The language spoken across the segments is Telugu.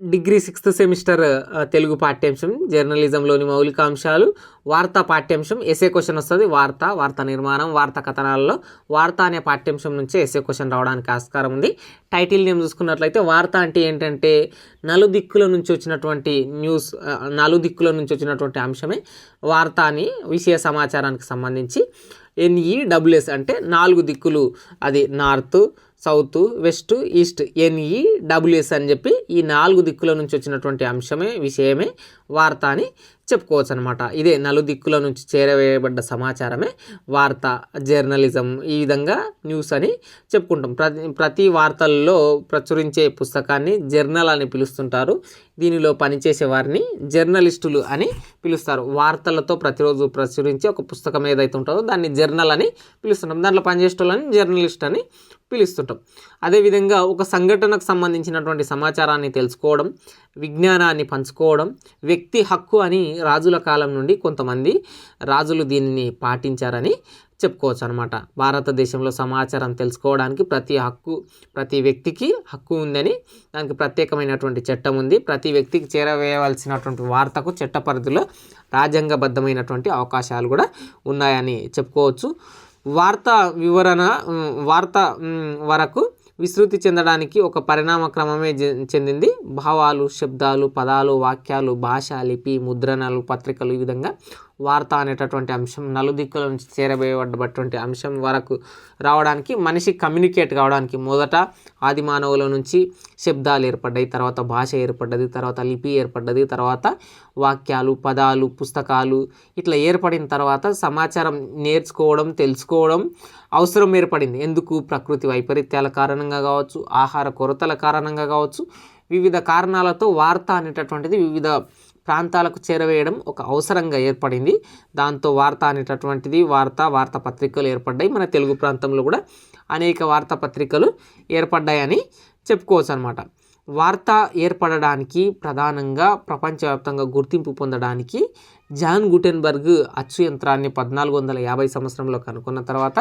డిగ్రీ సిక్స్త్ సెమిస్టర్ తెలుగు పాఠ్యాంశం జర్నలిజంలోని మౌలిక అంశాలు వార్తా పాఠ్యాంశం ఎస్ఏ క్వశ్చన్ వస్తుంది. వార్త వార్త నిర్మాణం వార్తా కథనాలలో వార్త అనే పాఠ్యాంశం నుంచే ఎస్ఏ క్వశ్చన్ రావడానికి ఆస్కారం ఉంది. టైటిల్ నేమ్ చూసుకున్నట్లయితే వార్త అంటే ఏంటంటే నలుదిక్కుల నుంచి వచ్చినటువంటి న్యూస్ నలుదిక్కుల నుంచి వచ్చినటువంటి అంశమే వార్త అని విషయ సమాచారానికి సంబంధించి. ఎన్ఈడబ్ల్యూఎస్ అంటే నాలుగు దిక్కులు. అది north south west east NE WS అని చెప్పి ఈ నాలుగు దిక్కుల నుంచి వచ్చినటువంటి అంశమే విషయమే వార్త అని చెప్పుకోవచ్చు అనమాట ఇదే నలు దిక్కుల నుంచి చేరవేయబడ్డ సమాచారమే వార్త జర్నలిజం ఈ విధంగా న్యూస్ అని చెప్పుకుంటాం. ప్రతి ప్రతి వార్తల్లో ప్రచురించే పుస్తకాన్ని జర్నల్ అని పిలుస్తుంటారు. దీనిలో పనిచేసే వారిని జర్నలిస్టులు అని పిలుస్తారు. వార్తలతో ప్రతిరోజు ప్రచురించే ఒక పుస్తకం ఏదైతే ఉంటుందో దాన్ని జర్నల్ అని పిలుస్తుంటాం. దాంట్లో పనిచేసే వాళ్ళని జర్నలిస్ట్ అని పిలుస్తుంటాం. అదేవిధంగా ఒక సంఘటనకు సంబంధించినటువంటి సమాచారాన్ని తెలుసుకోవడం విజ్ఞానాన్ని పంచుకోవడం వ్యక్తి హక్కు అని రాజుల కాలం నుండి కొంతమంది రాజులు దీనిని పాటించారని చెప్పుకోవచ్చు అనమాట భారతదేశంలో సమాచారం తెలుసుకోవడానికి ప్రతి హక్కు ప్రతి వ్యక్తికి హక్కు ఉందని దానికి ప్రత్యేకమైనటువంటి చట్టం ఉంది. ప్రతి వ్యక్తికి చేరవేయవలసినటువంటి వార్తకు చట్ట పరిధిలో రాజ్యాంగబద్ధమైనటువంటి అవకాశాలు కూడా ఉన్నాయని చెప్పుకోవచ్చు. వార్త వివరణ వార్త వరకు విస్తృతి చెందడానికి ఒక పరిణామ క్రమమే చెందింది. భావాలు శబ్దాలు పదాలు వాక్యాలు భాష లిపి ముద్రణలు పత్రికలు ఈ విధంగా వార్త అనేటటువంటి అంశం నలుదిక్కుల నుంచి చేరబోయబడ్డటువంటి అంశం వరకు రావడానికి మనిషి కమ్యూనికేట్ కావడానికి మొదట ఆది మానవుల నుంచి శబ్దాలు ఏర్పడ్డాయి తర్వాత భాష ఏర్పడ్డది తర్వాత లిపి ఏర్పడ్డది తర్వాత వాక్యాలు పదాలు పుస్తకాలు ఇట్లా ఏర్పడిన తర్వాత సమాచారం నేర్చుకోవడం తెలుసుకోవడం అవసరం ఏర్పడింది. ఎందుకు? ప్రకృతి వైపరీత్యాల కారణంగా కావచ్చు ఆహార కొరతల కారణంగా కావచ్చు వివిధ కారణాలతో వార్త అనేటటువంటిది వివిధ ప్రాంతాలకు చేరవేయడం ఒక అవసరంగా ఏర్పడింది. దాంతో వార్త అనేటటువంటిది వార్త వార్తాపత్రికలు ఏర్పడ్డాయి. మన తెలుగు ప్రాంతంలో కూడా అనేక వార్తాపత్రికలు ఏర్పడ్డాయని చెప్పుకోవచ్చు అనమాట వార్త ఏర్పడడానికి ప్రధానంగా ప్రపంచవ్యాప్తంగా గుర్తింపు పొందడానికి జాన్ గుటెన్బర్గ్ అచ్చు యంత్రాన్ని పద్నాలుగు వందల యాభై సంవత్సరంలో కనుక్కున్న తర్వాత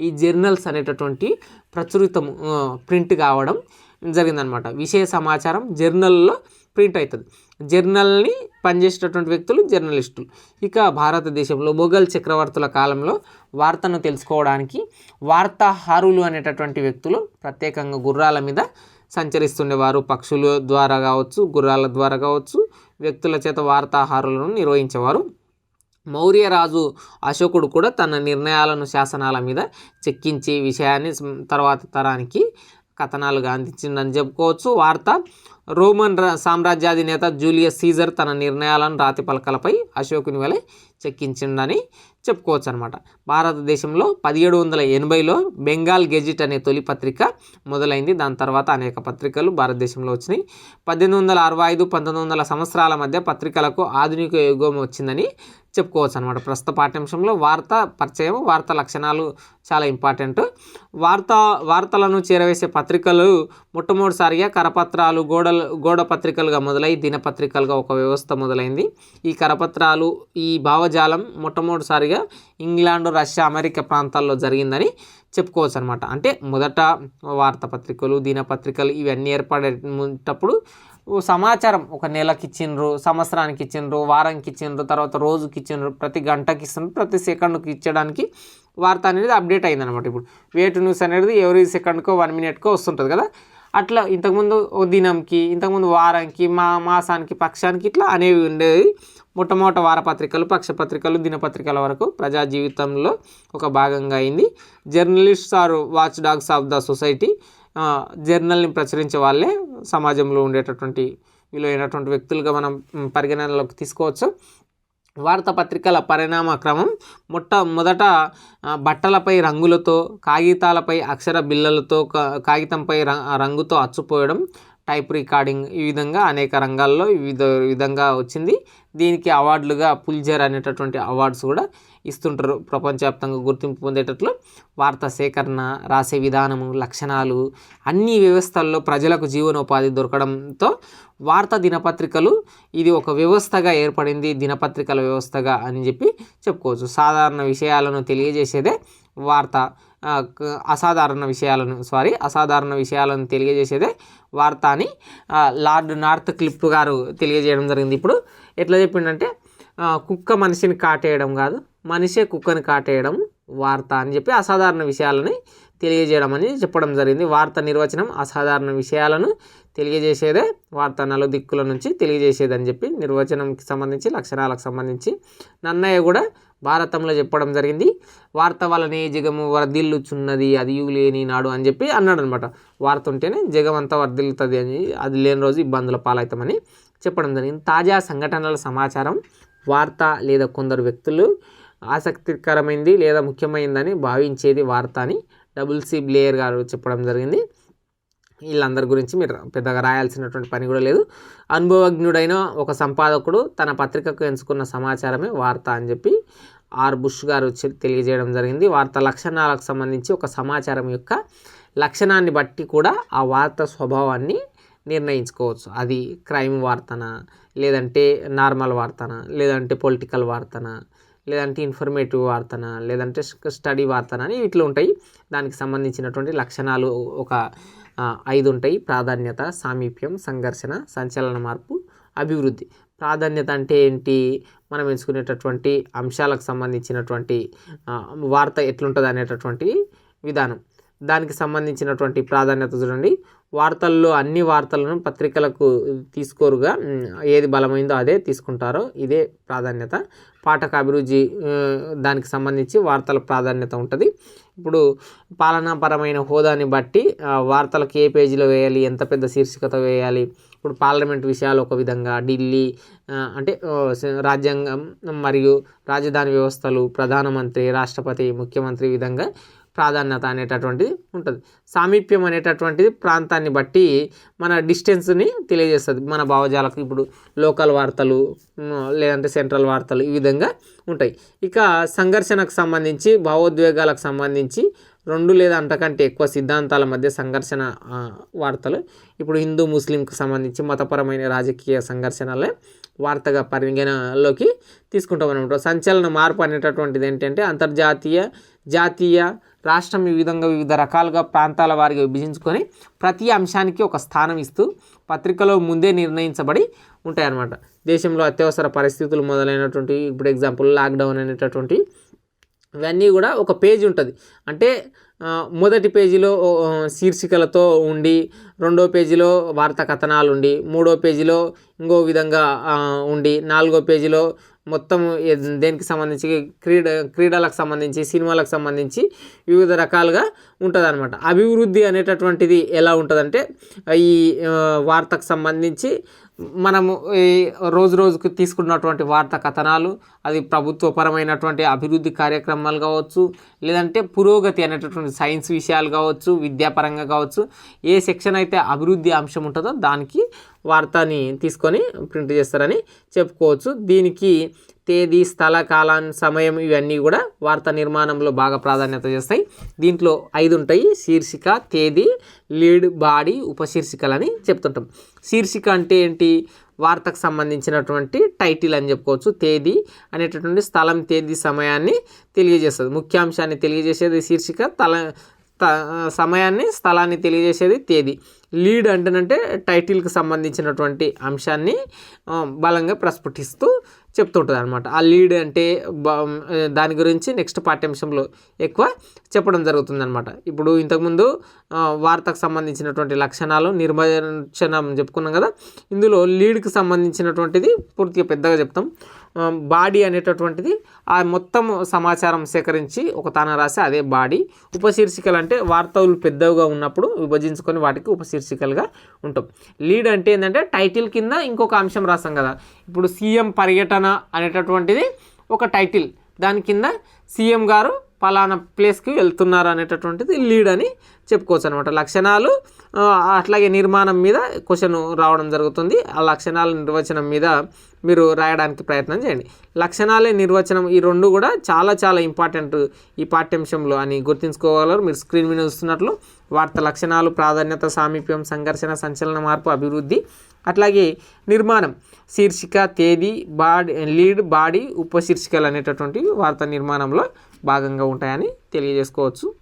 ఈ జర్నల్స్ అనేటటువంటి ప్రచురితం ప్రింట్ కావడం జరిగిందనమాట విషయ సమాచారం జర్నల్లో ప్రింట్ అవుతుంది. జర్నల్ని పనిచేసేటటువంటి వ్యక్తులు జర్నలిస్టులు. ఇక భారతదేశంలో మొఘల్ చక్రవర్తుల కాలంలో వార్తను తెలుసుకోవడానికి వార్తాహారులు అనేటటువంటి వ్యక్తులు ప్రత్యేకంగా గుర్రాల మీద సంచరిస్తుండేవారు. పక్షుల ద్వారా కావచ్చు గుర్రాల ద్వారా కావచ్చు వ్యక్తుల చేత వార్తాహారులను నిర్వహించేవారు. మౌర్య రాజు అశోకుడు కూడా తన నిర్ణయాలను శాసనాల మీద చెక్కించి విషయాన్ని తర్వాత తరానికి కథనాలుగా అందించిందని చెప్పుకోవచ్చు. వార్త రోమన్ సామ్రాజ్యాధినేత జూలియస్ సీజర్ తన నిర్ణయాలను రాతి పలకలపై అశోకుని వలె చెక్కించిండని చెప్పుకోవచ్చు అనమాట భారతదేశంలో పదిహేడు వందల ఎనభైలో బెంగాల్ గెజిట్ అనే తొలి పత్రిక మొదలైంది. దాని తర్వాత అనేక పత్రికలు భారతదేశంలో వచ్చినాయి. పద్దెనిమిది వందల అరవై ఐదు పంతొమ్మిది వందల సంవత్సరాల మధ్య పత్రికలకు ఆధునిక యుగం వచ్చిందని చెప్పుకోవచ్చు అనమాట ప్రస్తుత పాఠ్యాంశంలో వార్త పరిచయం వార్త లక్షణాలు చాలా ఇంపార్టెంట్. వార్త వార్తలను చేరవేసే పత్రికలు మొట్టమొదటిసారిగా కరపత్రాలు గోడలు గోడ పత్రికలుగా మొదలై దినపత్రికలుగా ఒక వ్యవస్థ మొదలైంది. ఈ కరపత్రాలు ఈ భావజాలం మొట్టమొదటిసారిగా ఇంగ్లాండ్ రష్యా అమెరికా ప్రాంతాల్లో జరిగిందని చెప్పుకోవచ్చు అనమాట అంటే మొదట వార్తాపత్రికలు దినపత్రికలు ఇవన్నీ ఏర్పడేటప్పుడు ఓ సమాచారం ఒక నెలకి ఇచ్చిండ్రు సంవత్సరానికి ఇచ్చిండ్రు వారానికి ఇచ్చిండ్రు తర్వాత రోజుకి ఇచ్చిండ్రు ప్రతి గంటకి ఇస్తుండ్రు ప్రతి సెకండ్కి ఇచ్చడానికి వార్త అనేది అప్డేట్ అయిందనమాట ఇప్పుడు. వేటు న్యూస్ అనేది ఎవరి సెకండ్కో వన్ మినిట్కో వస్తుంటుంది కదా. అట్లా ఇంతకుముందు ఓ దినంకి ఇంతకుముందు వారానికి మా మాసానికి పక్షానికి ఇట్లా అనేవి ఉండేవి. మొట్టమొదటి వారపత్రికలు పక్షపత్రికలు దినపత్రికల వరకు ప్రజా జీవితంలో ఒక భాగంగా అయింది. Journalists are watchdogs of the society జర్నల్ని ప్రచురించే వాళ్ళే సమాజంలో ఉండేటటువంటి విలువైనటువంటి వ్యక్తులుగా మనం పరిగణనలోకి తీసుకోవచ్చు. వార్తాపత్రికల పరిణామ క్రమం మొట్ట మొదట బట్టలపై రంగులతో కాగితాలపై అక్షర బిల్లలతో కా- కాగితంపై రంగుతో అచ్చుపోయడం టైప్ రికార్డింగ్ ఈ విధంగా అనేక రంగాల్లో వివిధ విధంగా వచ్చింది. దీనికి అవార్డులుగా పుల్జర్ అనేటటువంటి అవార్డ్స్ కూడా ఇస్తుంటారు. ప్రపంచవ్యాప్తంగా గుర్తింపు పొందేటట్లు వార్తా సేకరణ రాసే విధానము లక్షణాలు అన్ని వ్యవస్థల్లో ప్రజలకు జీవనోపాధి దొరకడంతో వార్తా దినపత్రికలు ఇది ఒక వ్యవస్థగా ఏర్పడింది. దినపత్రికల వ్యవస్థగా అని చెప్పి చెప్పుకోవచ్చు. సాధారణ విషయాలను తెలియజేసేదే వార్త అసాధారణ విషయాలను సారీ అసాధారణ విషయాలను తెలియజేసేదే వార్త అని లార్డ్ నార్త్ క్లిప్ గారు తెలియజేయడం జరిగింది. ఇప్పుడు ఎట్లా చెప్పిండంటే కుక్క మనిషిని కాటేయడం కాదు మనిషే కుక్కని కాటేయడం వార్త అని చెప్పి అసాధారణ విషయాలని తెలియజేయడం అని చెప్పడం జరిగింది. వార్త నిర్వచనం అసాధారణ విషయాలను తెలియజేసేదే వార్త నలుదిక్కుల నుంచి తెలియజేసేది అని చెప్పి నిర్వచనంకి సంబంధించి లక్షణాలకు సంబంధించి నన్నయ్య కూడా భారతంలో చెప్పడం జరిగింది. వార్త వలనే జగము వర్ధిల్లుచున్నది అది లేని నాడు అని చెప్పి అన్నాడు అనమాట వార్త ఉంటేనే జగం అంతా వర్ధిల్లుతుంది అని అది లేని రోజు ఇబ్బందుల పాలవుతామని చెప్పడం జరిగింది. తాజా సంఘటనల సమాచారం వార్త లేదా కొందరు వ్యక్తులు ఆసక్తికరమైంది లేదా ముఖ్యమైనదని భావించేది వార్త అని డబుల్ సి బ్లేయర్ గారు చెప్పడం జరిగింది. వీళ్ళందరి గురించి మీరు పెద్దగా రాయాల్సినటువంటి పని కూడా లేదు. అనుభవజ్ఞుడైన ఒక సంపాదకుడు తన పత్రికకు ఎంచుకున్న సమాచారమే వార్త అని చెప్పి ఆర్ బుష్ గారు తెలియజేయడం జరిగింది. వార్త లక్షణాలకు సంబంధించి ఒక సమాచారం యొక్క లక్షణాన్ని బట్టి కూడా ఆ వార్త స్వభావాన్ని నిర్ణయించుకోవచ్చు. అది క్రైమ్ వార్తన లేదంటే నార్మల్ వార్తన లేదంటే పొలిటికల్ వార్తన లేదంటే ఇన్ఫర్మేటివ్ వార్తన లేదంటే స్టడీ వార్తన అని ఇట్లా ఉంటాయి. దానికి సంబంధించినటువంటి లక్షణాలు ఒక ఐదు ఉంటాయి ప్రాధాన్యత సామీప్యం సంఘర్షణ సంచలన మార్పు అభివృద్ధి. ప్రాధాన్యత అంటే ఏంటి? మనం ఎంచుకునేటటువంటి అంశాలకు సంబంధించినటువంటి వార్త ఎట్లుంటుంది అనేటటువంటి విధానం. దానికి సంబంధించినటువంటి ప్రాధాన్యత చూడండి. వార్తల్లో అన్ని వార్తలను పత్రికలకు తీసుకోరుగా. ఏది బలమైందో అదే తీసుకుంటారో. ఇదే ప్రాధాన్యత. పాఠక అభిరుచి దానికి సంబంధించి వార్తల ప్రాధాన్యత ఉంటుంది. ఇప్పుడు పాలనాపరమైన హోదాని బట్టి వార్తలకు ఏ పేజీలో వేయాలి ఎంత పెద్ద శీర్షికతో వేయాలి ఇప్పుడు పార్లమెంట్ విషయాలు ఒక విధంగా ఢిల్లీ అంటే రాజ్యాంగం మరియు రాజధాని వ్యవస్థలు ప్రధానమంత్రి రాష్ట్రపతి ముఖ్యమంత్రి విధంగా ప్రాధాన్యత అనేటటువంటిది ఉంటుంది. సామీప్యం అనేటటువంటిది ప్రాంతాన్ని బట్టి మన డిస్టెన్స్ని తెలియజేస్తుంది. మన భావజాలకు ఇప్పుడు లోకల్ వార్తలు లేదంటే సెంట్రల్ వార్తలు ఈ విధంగా ఉంటాయి. ఇక సంఘర్షణకు సంబంధించి భావోద్వేగాలకు సంబంధించి రెండు లేదా అంతకంటే ఎక్కువ సిద్ధాంతాల మధ్య సంఘర్షణ వార్తలు. ఇప్పుడు హిందూ ముస్లింకు సంబంధించి మతపరమైన రాజకీయ సంఘర్షణలే వార్తగా పరిగణలోకి తీసుకుంటాం అనమాట సంచలన మార్పు అనేటటువంటిది ఏంటంటే అంతర్జాతీయ జాతీయ రాష్ట్రం ఈ విధంగా వివిధ రకాలుగా ప్రాంతాల వారిగా విభజించుకొని ప్రతి అంశానికి ఒక స్థానం ఇస్తూ పత్రికలో ముందే నిర్ణయించబడి ఉంటాయన్నమాట. దేశంలో అత్యవసర పరిస్థితులు మొదలైనటువంటి ఇప్పుడు ఎగ్జాంపుల్ లాక్డౌన్ అనేటటువంటి ఇవన్నీ కూడా ఒక పేజ్ ఉంటుంది. అంటే మొదటి పేజీలో శీర్షికలతో ఉండి రెండో పేజీలో వార్తా కథనాలు ఉండి మూడో పేజీలో ఇంకో విధంగా ఉండి నాలుగో పేజీలో మొత్తం దేనికి సంబంధించి క్రీడ క్రీడలకు సంబంధించి సినిమాలకు సంబంధించి వివిధ రకాలుగా ఉంటుంది అనమాట అభివృద్ధి అనేటటువంటిది ఎలా ఉంటుందంటే ఈ వార్తకు సంబంధించి మనము ఈ రోజు రోజుకు తీసుకున్నటువంటి వార్తా కథనాలు అది ప్రభుత్వపరమైనటువంటి అభివృద్ధి కార్యక్రమాలు కావచ్చు లేదంటే పురోగతి అనేటటువంటి సైన్స్ విషయాలు కావచ్చు విద్యాపరంగా కావచ్చు ఏ సెక్షన్ అయితే అభివృద్ధి అంశం ఉంటుందో దానికి వార్తని తీసుకొని ప్రింట్ చేస్తారని చెప్పుకోవచ్చు. దీనికి తేదీ స్థల కాలాన్ని సమయం ఇవన్నీ కూడా వార్త నిర్మాణంలో బాగా ప్రాధాన్యత చేస్తాయి. దీంట్లో ఐదు ఉంటాయి శీర్షిక తేదీ లీడ్ బాడీ ఉపశీర్షికలని చెప్తుంటాం. శీర్షిక అంటే ఏంటి? వార్తకు సంబంధించినటువంటి టైటిల్ అని చెప్పుకోవచ్చు. తేదీ అనేటటువంటి స్థలం తేదీ సమయాన్ని తెలియజేస్తుంది. ముఖ్యాంశాన్ని తెలియజేసేది శీర్షిక తల సమయాన్ని స్థలాన్ని తెలియజేసేది తేదీ. లీడ్ అంటేనంటే టైటిల్కి సంబంధించినటువంటి అంశాన్ని బలంగా ప్రస్ఫుటిస్తూ చెప్తుంటుంది అనమాట ఆ లీడ్ అంటే దాని గురించి నెక్స్ట్ పాఠ్యాంశంలో ఎక్కువ చెప్పడం జరుగుతుంది అనమాట ఇప్పుడు ఇంతకుముందు వార్తకు సంబంధించినటువంటి లక్షణాలు నిర్వచనం చెప్పుకున్నాం కదా. ఇందులో లీడ్కి సంబంధించినటువంటిది పూర్తిగా పెద్దగా చెప్తాం. బాడీ అనేటటువంటిది ఆ మొత్తం సమాచారం సేకరించి ఒక తాన రాసి అదే బాడీ. ఉపశీర్షికలు అంటే వార్తలు పెద్దవిగా ఉన్నప్పుడు విభజించుకొని వాటికి ఉపశీర్షికలుగా ఉంటాం. లీడ్ అంటే ఏంటంటే టైటిల్ కింద ఇంకొక అంశం రాస్తాం కదా. ఇప్పుడు సీఎం పర్యటన అనేటటువంటిది ఒక టైటిల్. దాని కింద సీఎం గారు పలానా ప్లేస్కి వెళ్తున్నారు అనేటటువంటిది లీడ్ అని చెప్పుకోవచ్చు అనమాట లక్షణాలు అట్లాగే నిర్మాణం మీద క్వశ్చన్ రావడం జరుగుతుంది. ఆ లక్షణాల నిర్వచనం మీద మీరు రాయడానికి ప్రయత్నం చేయండి. లక్షణాలే నిర్వచనం ఈ రెండు కూడా చాలా చాలా ఇంపార్టెంట్ ఈ పాఠ్యాంశంలో అని గుర్తుంచుకోగలరు. మీరు స్క్రీన్ మీద చూస్తున్నట్లు వార్త లక్షణాలు ప్రాధాన్యత సామీప్యం సంఘర్షణ సంచలన మార్పు అభివృద్ధి అట్లాగే నిర్మాణం శీర్షిక తేదీ బాడీ లీడ్ బాడీ ఉపశీర్షికలు అనేటటువంటి వార్త నిర్మాణంలో భాగంగా ఉంటాయని తెలియజేసుకోవచ్చు.